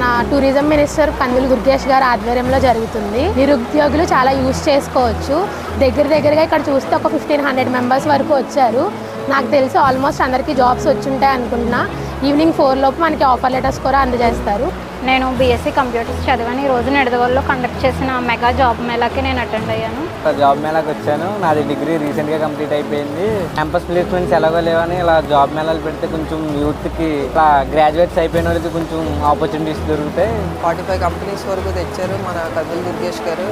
మన tourism minister కందులు దుర్గేష్ గారి ఆధ్వర్యంలో జరుగుతుంది. నిరుద్యోగులు చాలా యూజ్ చేసుకోవచ్చు. దగ్గర దగ్గరగా ఇక్కడ చూస్తే ఒక ఫిఫ్టీన్ హండ్రెడ్ మెంబర్స్ వరకు వచ్చారు. నాకు తెలిసి ఆల్మోస్ట్ అందరికీ జాబ్స్ వచ్చుంటాయి అనుకుంటున్నా. ఈవినింగ్ ఫోర్ లోపు మనకి ఆఫర్ లెటర్స్ కూడా అందజేస్తారు. నేను బీఎస్సీ కంప్యూటర్స్ చదివాను. ఈ రోజు నిడదవల్లో కండక్ట్ చేసిన మెగా జాబ్ మేళాకి నేను అటెండ్ అయ్యాను. జాబ్ మేళాకి వచ్చాను. నాది డిగ్రీ రీసెంట్గా కంప్లీట్ అయిపోయింది. క్యాంపస్ ప్లేస్మెంట్స్ ఎలాగో లేవని ఇలా జాబ్ మేళాలు పెడితే కొంచెం యూత్కి ఇలా గ్రాడ్యుయేట్స్ అయిపోయిన వాళ్ళకి కొంచెం ఆపర్చునిటీస్ దొరుకుతాయి. ఫార్టీ ఫైవ్ కంపెనీస్ వరకు తెచ్చారు మన కపిల్ దుర్గేష్ గారు.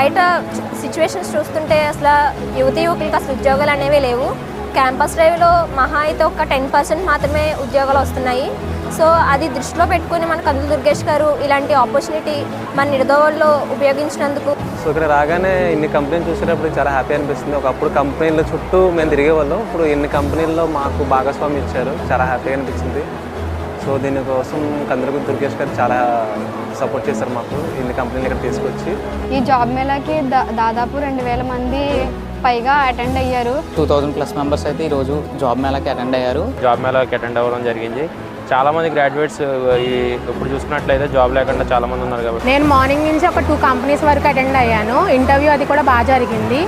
బయట సిచ్యువేషన్స్ చూస్తుంటే అసలు యువతి యువకులకి అసలు ఉద్యోగాలు అనేవి లేవు. క్యాంపస్ డ్రైవ్లో మహా అయితే ఒక టెన్ పర్సెంట్ మాత్రమే ఉద్యోగాలు వస్తున్నాయి. సో అది దృష్టిలో పెట్టుకుని మన కందులు దుర్గేష్ గారు ఇలాంటి ఆపర్చునిటీ మన నిడదవల్లో ఉపయోగించినందుకు సో ఇక్కడ రాగానే ఇన్ని కంపెనీలు చూసేటప్పుడు చాలా హ్యాపీ అనిపిస్తుంది. ఒకప్పుడు కంపెనీల చుట్టూ మేము తిరిగేవాళ్ళం. ఇప్పుడు ఇన్ని కంపెనీల్లో మాకు భాగస్వామి ఇచ్చారు. చాలా హ్యాపీగా అనిపించింది సో దీనికోసం కందరకు దుర్గేష్ గారు చాలా సపోర్ట్ చేశారు మాకు. ఇన్ని కంపెనీలు ఇక్కడ తీసుకొచ్చి. ఈ జాబ్ మేళాకి దా- దాదాపు రెండు వేల మంది పైగా అటెండ్ అయ్యారు. టూ థౌజండ్ ప్లస్ మెంబర్స్ అయితే ఈరోజు జాబ్ మేళాకి అటెండ్ అయ్యారు. జాబ్ మేళాకి అటెండ్ అవ్వడం జరిగింది. చాలా మంది గ్రాడ్యుయేట్స్ ఈ ఇప్పుడు చూసుకున్నట్లయితే జాబ్ లేకుండా చాలా మంది ఉన్నారు కాబట్టి. నేను మార్నింగ్ నుంచి ఒక టూ కంపెనీస్ వరకు అటెండ్ అయ్యాను. ఇంటర్వ్యూ అది కూడా బాగా జరిగింది.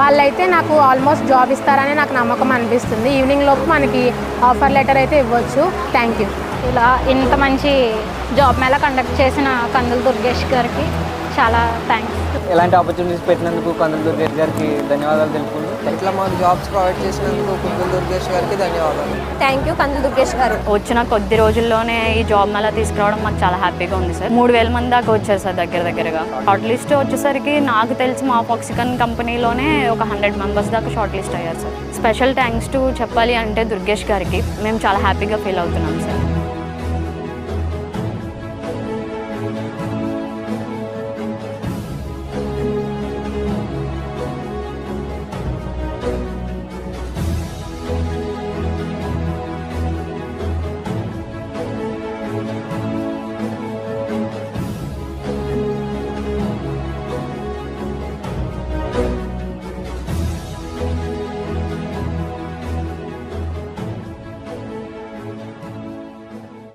వాళ్ళైతే నాకు ఆల్మోస్ట్ జాబ్ ఇస్తారని నాకు నమ్మకం అనిపిస్తుంది. ఈవినింగ్ లోపు మనకి ఆఫర్ లెటర్ అయితే ఇవ్వచ్చు. థ్యాంక్ యూ ఇలా ఇంత మంచి జాబ్ మేళా కండక్ట్ చేసిన కందులు దుర్గేష్ గారికి చాలా థ్యాంక్స్ ఇలాంటి ఆపర్చునిటీస్ పెట్టినందుకు కందులు దుర్గేష్ గారికి ధన్యవాదాలు తెలుపుకుంటూ ఇట్లా మాకు జాబ్స్ ప్రొవైడ్ చేసినందుకు కుప్పల్ దుర్గేష్ గారికి ధన్యవాదాలు. థ్యాంక్ యూ కందులు దుర్గేష్ గారు. వచ్చిన కొద్ది రోజుల్లోనే ఈ జాబ్ మేళా తీసుకురావడం మాకు చాలా హ్యాపీగా ఉంది సార్. మూడు వేల మంది దాకా వచ్చారు సార్ దగ్గర దగ్గరగా. షార్ట్ లిస్ట్ వచ్చేసరికి నాకు తెలిసి మా ఫాక్సికన్ కంపెనీలోనే ఒక హండ్రెడ్ మెంబర్స్ దాకా షార్ట్ లిస్ట్ అయ్యారు సార్. స్పెషల్ థ్యాంక్స్ టు చెప్పాలి అంటే దుర్గేష్ గారికి. మేము చాలా హ్యాపీగా ఫీల్ అవుతున్నాం సార్.